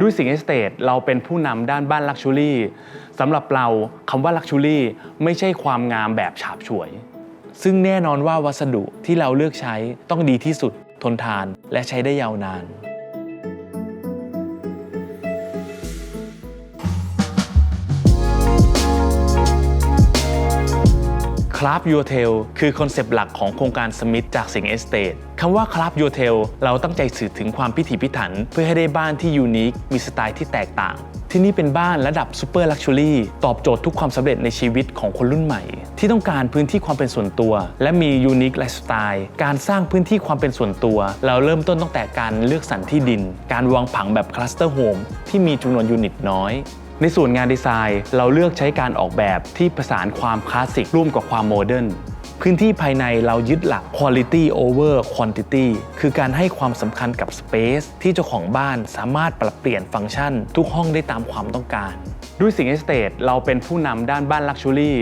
ด้วยสิงเอสเตทเราเป็นผู้นำด้านบ้านลักชัวรี่สำหรับเราคำว่าลักชัวรี่ไม่ใช่ความงามแบบฉาบฉวย ซึ่งแน่นอนว่าวัสดุที่เราเลือกใช้ต้องดีที่สุดทนทานและใช้ได้ยาวนาน คราฟยูเทลคือคอนเซปต์หลักของโครงการสมิธจากสิงเอสเตทคำว่าคราฟยูเทลเราตั้งใจสื่อถึงความพิถีพิถัน เพื่อให้ได้บ้านที่ยูนิค มีสไตล์ที่แตกต่าง ที่นี่เป็นบ้านระดับซูเปอร์ลักชัวรี่ตอบโจทย์ทุกความสำเร็จในชีวิตของคนรุ่นใหม่ ที่ต้องการพื้นที่ความเป็นส่วนตัว และมียูนิคไลฟ์สไตล์การสร้างพื้นที่ความเป็นส่วนตัว เราเริ่มต้นตั้งแต่การเลือกสรรที่ดิน การวางผังแบบคลัสเตอร์โฮมที่มีจำนวนยูนิตน้อย ในส่วนงานดีไซน์ เราเลือกใช้การออกแบบที่ผสานความคลาสสิกร่วมกับความโมเดิร์นพื้นที่ภายในเรายึดหลัก quality over quantity คือการให้ความสำคัญกับ space ที่เจ้าของบ้านสามารถปรับเปลี่ยนฟังก์ชัน ทุกห้องได้ตามความต้องการ ด้วยสิงเอสเตทเราเป็นผู้นำด้านบ้านลักชัวรี่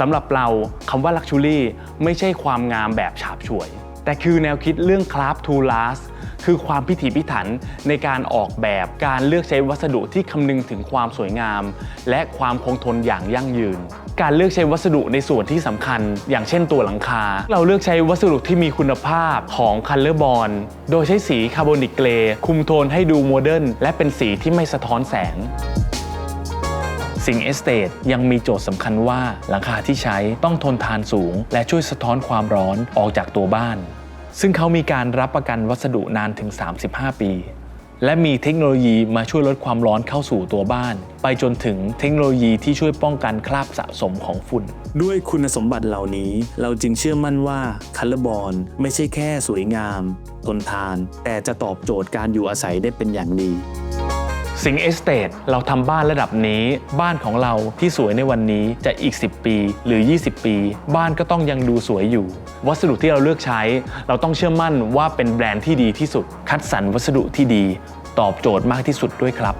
สำหรับเราคำว่าลักชัวรี่ไม่ใช่ความงามแบบฉาบฉวย แต่คือแนวคิดเรื่อง craft to last คือความพิถีพิถันในการออกแบบการเลือกใช้วัสดุที่คำนึงถึงความสวยงาม และความคงทนอย่างยั่งยืน การเลือกใช้วัสดุในส่วนที่สำคัญ อย่างเช่นตัวหลังคา เราเลือกใช้วัสดุที่มีคุณภาพของ Color Bond โดยใช้สีคาร์บอนิกเกรย์คุมโทนให้ดูโมเดิร์นและเป็นสีที่ไม่สะท้อนแสงสิงเอสเตทยังมีโจทย์สำคัญว่าหลังคาที่ใช้ต้องทนทานสูง และช่วยสะท้อนความร้อนออกจากตัวบ้าน ซึ่งเขามีการรับประกันวัสดุนานถึง 35 ปี และมีเทคโนโลยีมาช่วยลดความร้อนเข้าสู่ตัวบ้าน ไปจนถึงเทคโนโลยีที่ช่วยป้องกันคราบสะสมของฝุ่น ด้วยคุณสมบัติเหล่านี้เราจึงเชื่อมั่นว่าคัลเลบอนไม่ใช่แค่สวยงาม ทนทาน แต่จะตอบโจทย์การอยู่อาศัยได้เป็นอย่างดี สิงเอสเตดเราทำบ้านระดับนี้ บ้านของเราที่สวยในวันนี้จะอีก 10 ปีหรือ 20 ปี บ้านก็ต้องยังดูสวยอยู่ วัสดุที่เราเลือกใช้ เราต้องเชื่อมั่นว่าเป็นแบรนด์ที่ดีที่สุด คัดสรรวัสดุที่ดี ตอบโจทย์มากที่สุดด้วยครับ